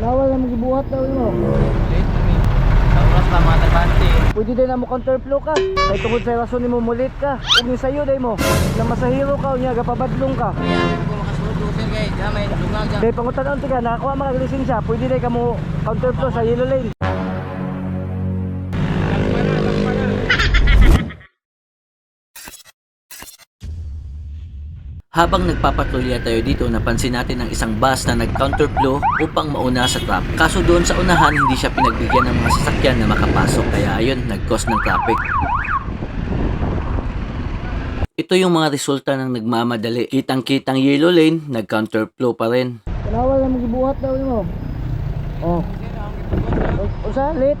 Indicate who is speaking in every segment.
Speaker 1: Nawal na magibuhat daw mo.
Speaker 2: Late kami. Sa oras trabante.
Speaker 1: Pwede din na mo counterflow ka. Kay tungod sa rason nimo mulit ka. Ug ni sayo day mo. Na masahiro ka unya gapabadlong ka. Day pangutan-on tiga nakakuha mga lisensya. Pwede day ka mo counterflow sa yellow lane.
Speaker 3: Habang nagpapatrolya tayo dito, napansin natin ang isang bus na nag-counterflow upang mauna sa traffic. Kaso doon sa unahan, hindi siya pinagbigyan ng mga sasakyan na makapasok. Kaya ayun, nag-cause ng traffic. Ito yung mga resulta ng nagmamadali. Kitang-kitang yellow lane, nag-counterflow pa rin.
Speaker 1: Nawal na magibuhat daw mo. Oh. Unsa late?
Speaker 2: Late.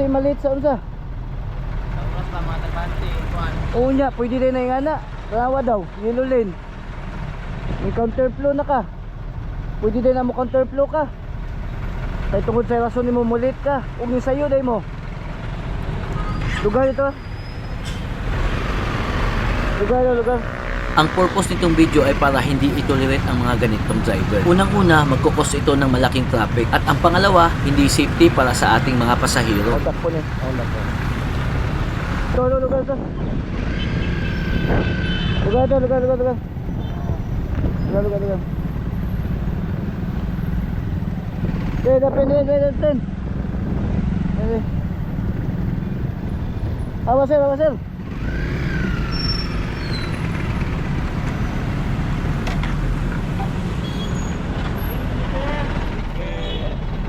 Speaker 1: Say malit sa unsa?
Speaker 2: Sa oras pa mga trabante. Kuan.
Speaker 1: Unya, pwede din na yung ana. Rawa daw, yellow lane. May counterflow na ka. Pwede din na mo counterflow ka. Kay tungod sa rason nimo mulit ka. Ug ni sayo day mo. Lugar ito. Lugar lugar.
Speaker 3: Ang purpose nitong video ay para hindi itolerate ang mga ganitong driver. Unang-una, magkukos ito ng malaking traffic. At ang pangalawa, hindi safety para sa ating mga pasahero.
Speaker 1: Hold up po ni. Hold up po. Ito, ito, lugar ito. Lugar ito, lugar, lugar, lugar. Lugar, lugar, lugar. Okay, dapat din, din, din. Okay. Awa sir, awa sir.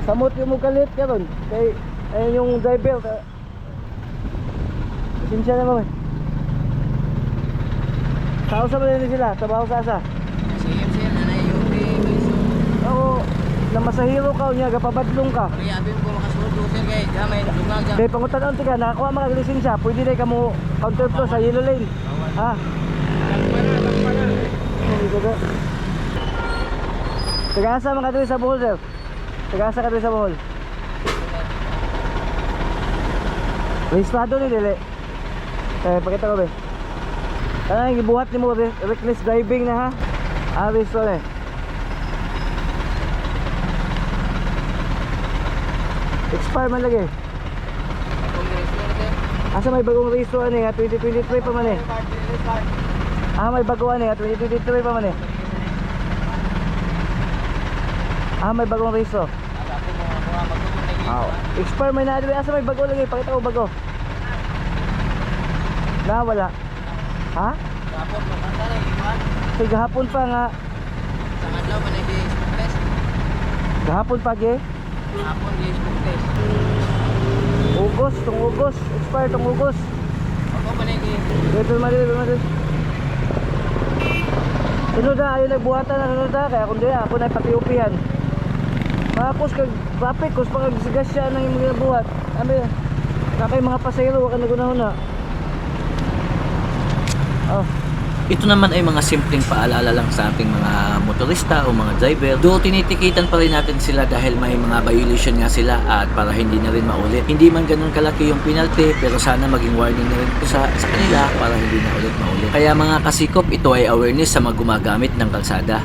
Speaker 1: Samot yung mukalit ka ron. Kay, ayun yung driver. Ka. Sinsya na mo. Tao sa mga sila, trabaho sa asa.
Speaker 2: Sige sir nanay biso.
Speaker 1: Oo, na masahiro ka, unya, gapabadlong ka.
Speaker 2: Kaya abin ko makasulod ko sir kay damay lungaw dyan.
Speaker 1: Kay pangutan-on tiga, nakakuha mga lisensya, pwede na ka mo counterflow sa yellow lane. Ha? Ko ba? Tagasa mga dito sa Bohol, sir. Tagasa ka dito sa Bohol. Rehistrado ni Dili. Eh, pakita ko ba? Yung gibuhat ni mo, re- reckless driving na ha? Rehistrado eh. Expire man lagi. Asa may bagong rehistro ani nga 2023 pa man eh. Ah, may bago ani nga 2023 pa man eh. Ah, may bagong
Speaker 2: lagi.
Speaker 1: Ah, expire may na asa may bago lagi, pakita ko bago. Na wala. Ha?
Speaker 2: Kapot mo kanta na ikuan.
Speaker 1: Say gahapon pa nga,
Speaker 2: Sa adlaw man nag smoke test.
Speaker 1: gahapon pa ge.
Speaker 2: Hapon di smoke test.
Speaker 1: Ugos, tong Ugos, expire tong Ugos.
Speaker 2: Ako man nag
Speaker 1: Dito man dito man dito. Sunod na, ayaw nagbuhatan na sunod na, kaya kundi ako na patiupihan. Tapos kag traffic, kus pag sigas siya nang yung mga buhat. Ano yan? Kakay mga pasayro, waka nagunahon na. Oh,
Speaker 3: Ito naman ay mga simpleng paalala lang sa ating mga motorista o mga driver. Do tinitikitan pa rin natin sila dahil may mga violation nga sila at para hindi na rin maulit. Hindi man ganun kalaki yung penalty pero sana maging warning na rin po sa, sa kanila para hindi na ulit maulit. Kaya mga kasikop, ito ay awareness sa mga gumagamit ng kalsada.